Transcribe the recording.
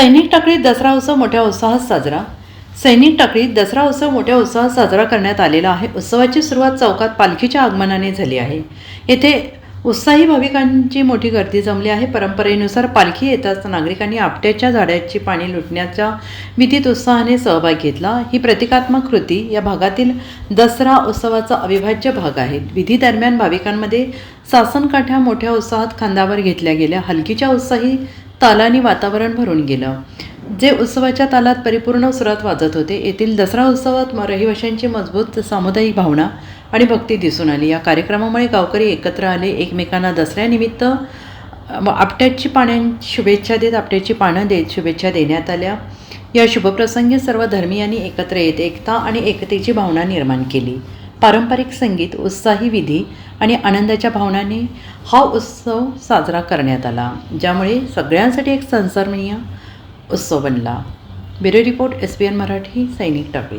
सैनिक टाकळीत दसरा उत्सव मोठ्या उत्साहात साजरा. सैनिक टाकळीत दसरा उत्सव मोठ्या उत्साहात साजरा करण्यात आलेला आहे. उत्सवाची सुरुवात चौकात पालखीच्या आगमनाने झाली आहे. येथे उत्साही भाविकांची मोठी गर्दी जमली आहे. परंपरेनुसार पालखी येताच नागरिकांनी आपट्याच्या झाडाची पाणी लुटण्याच्या विधीत उत्साहाने सहभाग घेतला. ही प्रतिकात्मक कृती या भागातील दसरा उत्सवाचा अविभाज्य भाग आहे. विधीदरम्यान भाविकांमध्ये सासनकाठ्या मोठ्या उत्साहात खांदावर घेतल्या गेल्या. हलकीच्या उत्साही तालानी वातावरण भरून गेलं. जे उत्सवाच्या तालात परिपूर्ण सुरात वाजत होते येथील दसरा उत्सवात म- रहिवाशांची मजबूत सामुदायिक भावना आणि भक्ती दिसून आली. या कार्यक्रमामुळे गावकरी एकत्र आले. एकमेकांना दसऱ्यानिमित्त आपट्याची पाण्यां शुभेच्छा देत आपट्याची पानं देत शुभेच्छा देण्यात आल्या. या शुभप्रसंगी सर्व धर्मियांनी एकत्र येत एकता आणि एकतेची भावना निर्माण केली. पारंपरिक संगीत उत्साही विधी आणि आनंदाच्या भावनाने हा उत्सव साजरा करण्यात आला ज्यामुळे सगळ्यांसाठी एक संस्मरणीय उत्सव बनला. Bureau report S B N Marathi Sainik Takli.